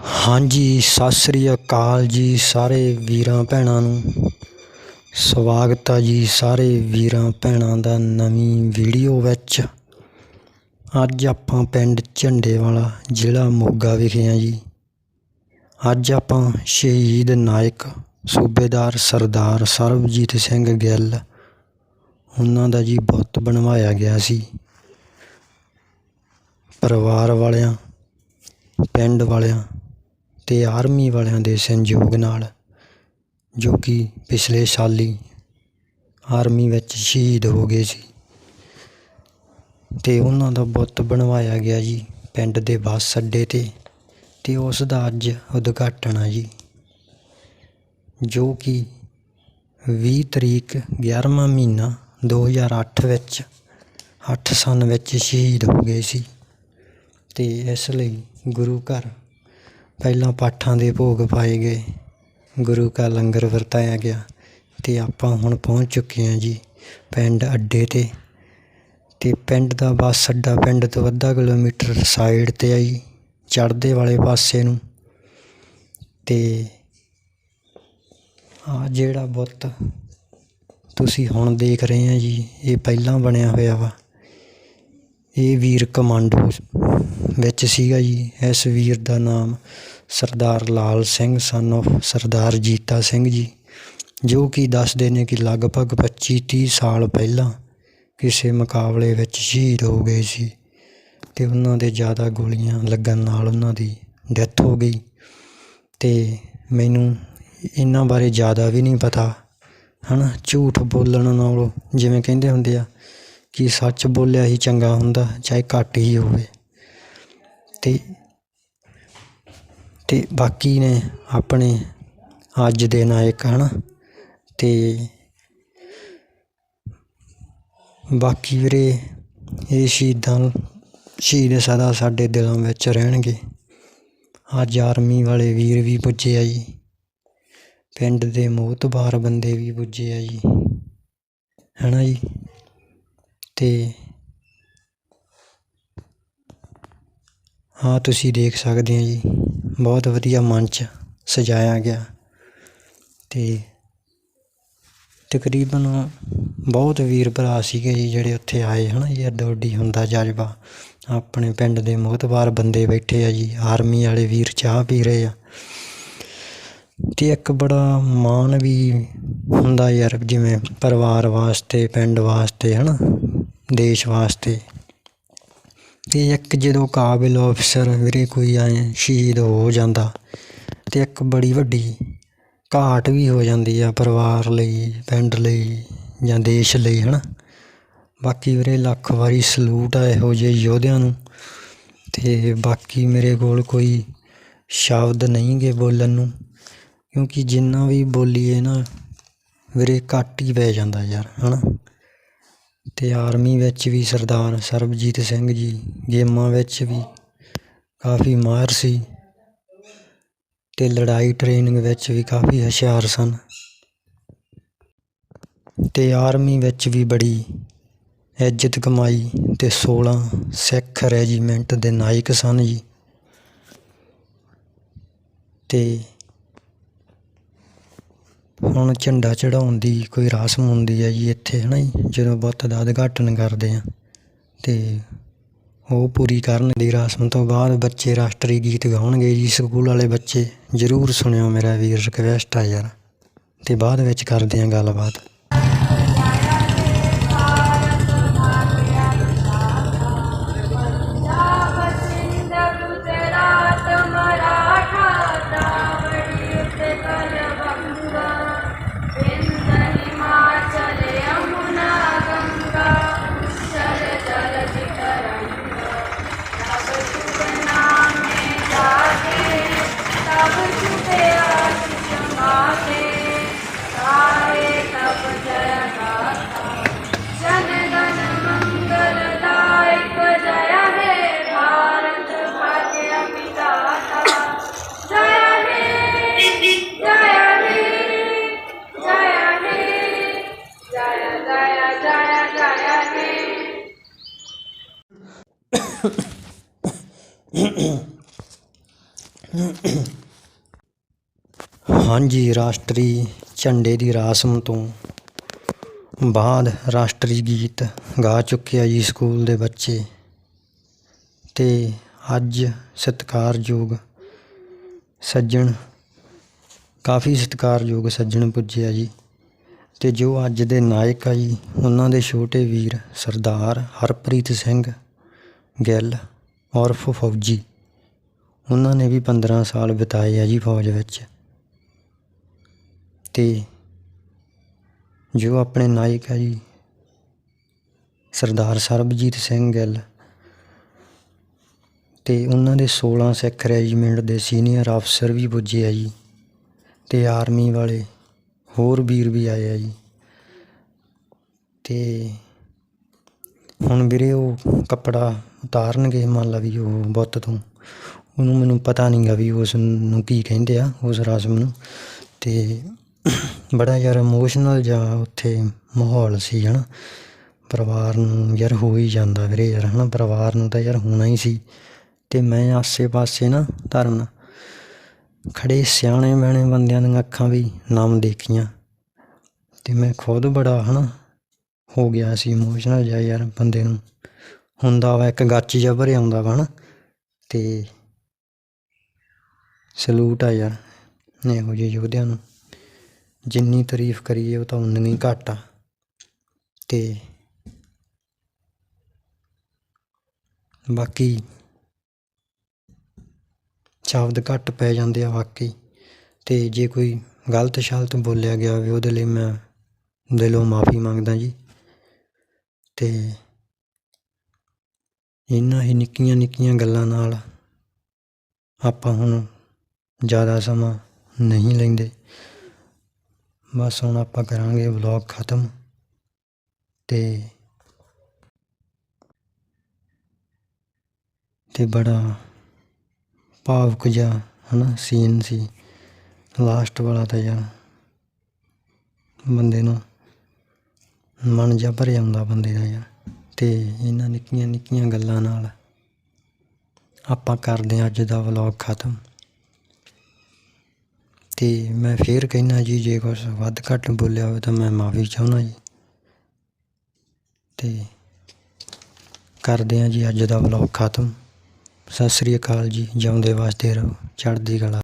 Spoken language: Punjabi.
ਹਾਂਜੀ, ਸਤਿ ਸ੍ਰੀ ਅਕਾਲ ਜੀ ਸਾਰੇ ਵੀਰਾਂ ਭੈਣਾਂ ਨੂੰ। ਸਵਾਗਤ ਆ ਜੀ ਸਾਰੇ ਵੀਰਾਂ ਭੈਣਾਂ ਦਾ ਨਵੀਂ ਵੀਡੀਓ ਵਿੱਚ। ਅੱਜ ਆਪਾਂ ਪਿੰਡ ਝੰਡੇ ਵਾਲਾ ਜ਼ਿਲ੍ਹਾ ਮੋਗਾ ਵਿਖੇ ਆ ਜੀ। ਅੱਜ ਆਪਾਂ ਸ਼ਹੀਦ ਨਾਇਕ, ਸੂਬੇਦਾਰ ਸਰਦਾਰ ਸਰਬਜੀਤ ਸਿੰਘ ਗਿੱਲ, ਉਹਨਾਂ ਦਾ ਜੀ ਬੁੱਤ ਬਣਵਾਇਆ ਗਿਆ ਸੀ। ਪਰਿਵਾਰ ਵਾਲਿਆਂ, ਪਿੰਡ ਵਾਲਿਆਂ ਅਤੇ ਆਰਮੀ ਵਾਲਿਆਂ ਦੇ ਸੰਯੋਗ ਨਾਲ, ਜੋ ਕਿ ਪਿਛਲੇ ਸਾਲ ਹੀ ਆਰਮੀ ਵਿੱਚ ਸ਼ਹੀਦ ਹੋ ਗਏ ਸੀ। ਅਤੇ ਉਹਨਾਂ ਦਾ ਬੁੱਤ ਬਣਵਾਇਆ ਗਿਆ ਜੀ, ਪਿੰਡ ਦੇ ਬੱਸ ਅੱਡੇ ਤੇ ਅਤੇ ਉਸ ਦਾ ਅੱਜ ਉਦਘਾਟਨ ਆ ਜੀ, ਜੋ ਕਿ ਵੀਹ ਤਰੀਕ 11ਵਾਂ ਮਹੀਨਾ 2008 ਵਿੱਚ, ਅੱਠ ਸੰਨ ਵਿੱਚ ਸ਼ਹੀਦ ਹੋ ਗਏ ਸੀ। ਅਤੇ ਇਸ ਲਈ ਗੁਰੂ ਘਰ ਪਹਿਲਾਂ ਪਾਠਾਂ ਦੇ ਭੋਗ ਪਾਏ ਗਏ। ਗੁਰੂ ਕਾ ਲੰਗਰ ਵਰਤਾਇਆ ਗਿਆ ਅਤੇ ਆਪਾਂ ਹੁਣ ਪਹੁੰਚ ਚੁੱਕੇ ਹਾਂ ਜੀ ਪਿੰਡ ਅੱਡੇ ਤੇ। ਅਤੇ ਪਿੰਡ ਦਾ ਬੱਸ ਅੱਡਾ ਪਿੰਡ ਤੋਂ ਅੱਧਾ ਕਿਲੋਮੀਟਰ ਸਾਈਡ ਤੇ ਆ ਜੀ ਚੜ੍ਹਦੇ ਵਾਲੇ ਪਾਸੇ ਨੂੰ। ਅਤੇ ਆ ਜਿਹੜਾ ਬੁੱਤ ਤੁਸੀਂ ਹੁਣ ਦੇਖ ਰਹੇ ਆ ਜੀ, ਇਹ ਪਹਿਲਾਂ ਬਣਿਆ ਹੋਇਆ ਵਾ। ਇਹ ਵੀਰ ਕਮਾਂਡੋ ਵਿੱਚ ਸੀਗਾ ਜੀ। ਇਸ ਵੀਰ ਦਾ ਨਾਮ ਸਰਦਾਰ ਲਾਲ ਸਿੰਘ ਸਨ of ਸਰਦਾਰ ਜੀਤਾ ਸਿੰਘ ਜੀ, ਜੋ ਕਿ ਦੱਸਦੇ ਨੇ ਕਿ ਲਗਭਗ 25 30 ਸਾਲ ਪਹਿਲਾਂ ਕਿਸੇ ਮੁਕਾਬਲੇ ਵਿੱਚ ਸ਼ਹੀਦ ਹੋ ਗਏ ਸੀ ਤੇ ਉਹਨਾਂ ਦੇ ਜ਼ਿਆਦਾ ਗੋਲੀਆਂ ਲੱਗਣ ਨਾਲ ਉਹਨਾਂ ਦੀ ਡੈਥ ਹੋ ਗਈ। ਤੇ ਮੈਨੂੰ ਇਹਨਾਂ ਬਾਰੇ ਜ਼ਿਆਦਾ ਵੀ ਨਹੀਂ ਪਤਾ, ਹਨਾ? ਝੂਠ ਬੋਲਣ ਨਾਲੋਂ ਜਿਵੇਂ ਕਹਿੰਦੇ ਹੁੰਦੇ ਆ ਕਿ ਸੱਚ ਬੋਲਿਆ ਹੀ ਚੰਗਾ ਹੁੰਦਾ, ਚਾਹੇ ਘੱਟ ਹੀ ਹੋਵੇ। ਅਤੇ ਤੇ ਬਾਕੀ ਨੇ ਆਪਣੇ ਅੱਜ ਦੇ ਨਾਇਕ ਹੈ ਨਾ ਅਤੇ ਬਾਕੀ ਵੀਰੇ, ਇਹ ਸ਼ਹੀਦਾਂ, ਸ਼ਹੀਦ ਸਦਾ ਸਾਡੇ ਦਿਲਾਂ ਵਿੱਚ ਰਹਿਣਗੇ। ਅੱਜ ਆਰਮੀ ਵਾਲੇ ਵੀਰ ਵੀ ਪੁੱਜੇ ਆ ਜੀ। ਪਿੰਡ ਦੇ ਮੋਹਤਬਾਰ ਬੰਦੇ ਵੀ ਪੁੱਜੇ ਆ ਜੀ। ਹੈ ਨਾ ਜੀ? ਤੇ ਹਾਂ, ਤੁਸੀਂ ਦੇਖ ਸਕਦੇ ਹੋ ਜੀ, ਬਹੁਤ ਵਧੀਆ ਮੰਚ ਸਜਾਇਆ ਗਿਆ ਅਤੇ ਤਕਰੀਬਨ ਬਹੁਤ ਵੀਰ ਭਰਾ ਸੀਗੇ ਜੀ ਜਿਹੜੇ ਉੱਥੇ ਆਏ ਹੈ ਨਾ ਜੀ ਅੱਡੋ ਅੱਡੀ ਹੁੰਦਾ ਜਜ਼ਬਾ। ਆਪਣੇ ਪਿੰਡ ਦੇ ਮੋਹਤਬਾਰ ਬੰਦੇ ਬੈਠੇ ਆ ਜੀ, ਆਰਮੀ ਵਾਲੇ ਵੀਰ ਚਾਹ ਪੀ ਰਹੇ ਆ। ਤੇ ਇੱਕ ਬੜਾ ਮਾਣ ਵੀ ਹੁੰਦਾ ਯਾਰ, ਜਿਵੇਂ ਪਰਿਵਾਰ ਵਾਸਤੇ, ਪਿੰਡ ਵਾਸਤੇ, ਹਨਾ। ਦੇਸ਼ ਵਾਸਤੇ। ਅਤੇ ਇੱਕ ਜਦੋਂ ਕਾਬਿਲ ਅਫਸਰ ਵੀਰੇ ਕੋਈ ਐ ਸ਼ਹੀਦ ਹੋ ਜਾਂਦਾ ਤੇ ਇੱਕ ਬੜੀ ਵੱਡੀ ਘਾਟ ਵੀ ਹੋ ਜਾਂਦੀ ਆ ਪਰਿਵਾਰ ਲਈ, ਪਿੰਡ ਲਈ ਜਾਂ ਦੇਸ਼ ਲਈ ਹੈ ਨਾ ਬਾਕੀ ਵੀਰੇ ਲੱਖ ਵਾਰੀ ਸਲੂਟ ਆ ਇਹੋ ਜਿਹੇ ਯੋਧਿਆਂ ਨੂੰ। ਅਤੇ ਬਾਕੀ ਮੇਰੇ ਕੋਲ ਕੋਈ ਸ਼ਬਦ ਨਹੀਂ ਗੇ ਬੋਲਣ ਨੂੰ, ਕਿਉਂਕਿ ਜਿੰਨਾ ਵੀ ਬੋਲੀਏ ਨਾ ਵੀਰੇ ਘੱਟ ਹੀ ਪੈ ਜਾਂਦਾ ਯਾਰ ਹੈ ਨਾ ਅਤੇ ਆਰਮੀ ਵਿੱਚ ਵੀ ਸਰਦਾਰ ਸਰਬਜੀਤ ਸਿੰਘ ਜੀ, ਗੇਮਾਂ ਵਿੱਚ ਵੀ ਕਾਫੀ ਮਾਹਿਰ ਸੀ ਅਤੇ ਲੜਾਈ ਟ੍ਰੇਨਿੰਗ ਵਿੱਚ ਵੀ ਕਾਫੀ ਹੁਸ਼ਿਆਰ ਸਨ। ਅਤੇ ਆਰਮੀ ਵਿੱਚ ਵੀ ਬੜੀ ਇੱਜ਼ਤ ਕਮਾਈ ਅਤੇ ਸੋਲ੍ਹਾਂ ਸਿੱਖ ਰੈਜੀਮੈਂਟ ਦੇ ਨਾਇਕ ਸਨ ਜੀ। ਅਤੇ ਹੁਣ ਝੰਡਾ ਚੜਾਉਣ ਦੀ ਕੋਈ ਰਸਮ ਹੁੰਦੀ ਹੈ ਜੀ ਇੱਥੇ ਹੈ ਨਾ ਜੀ? ਜਦੋਂ ਬੁੱਤ ਦਾ ਉਦਘਾਟਨ ਕਰਦੇ ਆ ਤੇ ਉਹ ਪੂਰੀ ਕਰਨ ਦੀ ਰਸਮ ਤੋਂ ਬਾਅਦ ਬੱਚੇ ਰਾਸ਼ਟਰੀ ਗੀਤ ਗਾਉਣਗੇ ਜੀ। ਸਕੂਲ ਵਾਲੇ ਬੱਚੇ ਜ਼ਰੂਰ ਸੁਣਿਓ ਮੇਰਾ ਵੀਰ ਰਿਕਵੈਸਟ ਆ ਯਾਰ। ਤੇ ਬਾਅਦ ਵਿੱਚ ਕਰਦੇ ਆ ਗੱਲਬਾਤ। ਹਾਂਜੀ, ਰਾਸ਼ਟਰੀ ਝੰਡੇ ਦੀ ਰਾਸਮ ਤੋਂ ਬਾਅਦ ਰਾਸ਼ਟਰੀ ਗੀਤ ਗਾ ਚੁੱਕੇ ਆ ਜੀ ਸਕੂਲ ਦੇ ਬੱਚੇ। ਤੇ ਅੱਜ ਸਤਿਕਾਰਯੋਗ ਸੱਜਣ, ਕਾਫੀ ਸਤਿਕਾਰਯੋਗ ਸੱਜਣ ਪੁੱਜੇ ਆ ਜੀ। ਤੇ ਜੋ ਅੱਜ ਦੇ ਨਾਇਕ ਆ ਜੀ, ਉਹਨਾਂ ਦੇ ਛੋਟੇ ਵੀਰ ਸਰਦਾਰ ਹਰਪ੍ਰੀਤ ਸਿੰਘ ਗਿੱਲ ਔਰਫ ਫੌਜੀ, ਉਹਨਾਂ ਨੇ ਵੀ 15 ਸਾਲ ਬਿਤਾਏ ਆ ਜੀ ਫੌਜ ਵਿੱਚ। ਤੇ ਜੋ ਆਪਣੇ ਨਾਇਕ ਹੈ ਜੀ, ਸਰਦਾਰ ਸਰਬਜੀਤ ਸਿੰਘ ਗਿੱਲ ਤੇ ਉਹਨਾਂ ਦੇ 16 ਸਿੱਖ ਰੈਜੀਮੈਂਟ ਦੇ ਸੀਨੀਅਰ ਅਫਸਰ ਵੀ ਪੁੱਜੇ ਆ ਜੀ ਤੇ ਆਰਮੀ ਵਾਲੇ ਹੋਰ ਵੀਰ ਵੀ ਆਏ ਆ ਜੀ। ਤੇ ਹੁਣ ਵੀਰੇ ਉਹ ਕੱਪੜਾ ਉਤਾਰਨਗੇ ਮੰਨ ਲਾ ਵੀ ਉਹ ਬੁੱਤ ਤੋਂ। ਉਹਨੂੰ ਮੈਨੂੰ ਪਤਾ ਨਹੀਂਗਾ ਵੀ ਉਸ ਨੂੰ ਕੀ ਕਹਿੰਦੇ ਆ, ਉਸ ਰਸਮ ਨੂੰ। ਤੇ ਬੜਾ ਯਾਰ ਇਮੋਸ਼ਨਲ ਜਿਹਾ ਉੱਥੇ ਮਾਹੌਲ ਸੀ, ਹਨਾ। ਪਰਿਵਾਰ ਨੂੰ ਯਾਰ ਹੋ ਹੀ ਜਾਂਦਾ ਵੀਰੇ ਯਾਰ, ਹਨਾ। ਪਰਿਵਾਰ ਨੂੰ ਤਾਂ ਯਾਰ ਹੋਣਾ ਹੀ ਸੀ। ਤੇ ਮੈਂ ਆਸੇ-ਪਾਸੇ ਨਾ ਧਰਮ ਖੜੇ ਸਿਆਣੇ ਬਹਿਣੇ ਬੰਦਿਆਂ ਦੀਆਂ ਅੱਖਾਂ ਵੀ ਨਮ ਦੇਖੀਆਂ। ਤੇ ਮੈਂ ਖੁਦ ਬੜਾ, ਹਨਾ, ਹੋ ਗਿਆ ਸੀ ਇਮੋਸ਼ਨਲ ਜਿਹਾ ਯਾਰ ਬੰਦੇ ਨੂੰ। ਹੁੰਦਾ ਵਾ ਇੱਕ ਗੱਚ ਜਿਹਾ ਭਰਿਆ ਆਉਂਦਾ ਵਾ, ਹਨਾ। ਤੇ ਸਲੂਟ ਆ ਯਾਰ, ਇਹੋ ਜਿਹੇ ਯੋਧਿਆਂ ਨੂੰ। ਜਿੰਨੀ ਤਾਰੀਫ ਕਰੀਏ ਉਹ ਤਾਂ ਉਨੀ ਘੱਟ ਆ। ਤੇ ਬਾਕੀ ਸ਼ਬਦ ਘੱਟ ਪੈ ਜਾਂਦੇ ਆ ਵਾਕਈ। ਤੇ ਜੇ ਕੋਈ ਗਲਤ ਸ਼ਬਦ ਬੋਲਿਆ ਗਿਆ ਹੋਵੇ, ਉਹਦੇ ਲਈ ਮੈਂ ਦਿਲੋਂ ਮਾਫੀ ਮੰਗਦਾ ਜੀ। ਤੇ ਇਹਨਾਂ ਹੀ ਨਿੱਕੀਆਂ ਨਿੱਕੀਆਂ ਗੱਲਾਂ ਨਾਲ ਆਪਾਂ ਹੁਣ ਜ਼ਿਆਦਾ ਸਮਾਂ ਨਹੀਂ ਲੈਂਦੇ। ਬਸ ਹੁਣ ਆਪਾਂ ਕਰਾਂਗੇ ਵਲੌਗ ਖਤਮ ਤੇ ਤੇ ਬੜਾ ਭਾਵੁਕ ਜਿਹਾ ਹਨਾ ਸੀਨ ਸੀ। ਲਾਸਟ ਵਾਲਾ ਤਾਂ ਯਾਰ ਬੰਦੇ ਨੂੰ ਮਨ ਜਿਹਾ ਭਰਿਆ ਆਉਂਦਾ ਬੰਦੇ ਦਾ ਯਾਰ ਤੇ ਇਹਨਾਂ ਨਿੱਕੀਆਂ ਨਿੱਕੀਆਂ ਗੱਲਾਂ ਨਾਲ ਆਪਾਂ ਕਰਦੇ ਹਾਂ ਅੱਜ ਦਾ ਵਲੌਗ ਖਤਮ। ਅਤੇ ਮੈਂ ਫਿਰ ਕਹਿੰਦਾ ਜੀ, ਜੇ ਕੁਛ ਵੱਧ ਘੱਟ ਬੋਲਿਆ ਹੋਵੇ ਤਾਂ ਮੈਂ ਮਾਫੀ ਚਾਹੁੰਦਾ ਜੀ। ਅਤੇ ਕਰਦੇ ਹਾਂ ਜੀ, ਅੱਜ ਦਾ ਵਲੌਗ ਖਤਮ। ਸਤਿ ਸ੍ਰੀ ਅਕਾਲ ਜੀ, ਜਿਉਂਦੇ ਵਾਸਤੇ ਰਹੋ, ਚੜ੍ਹਦੀ ਕਲਾ।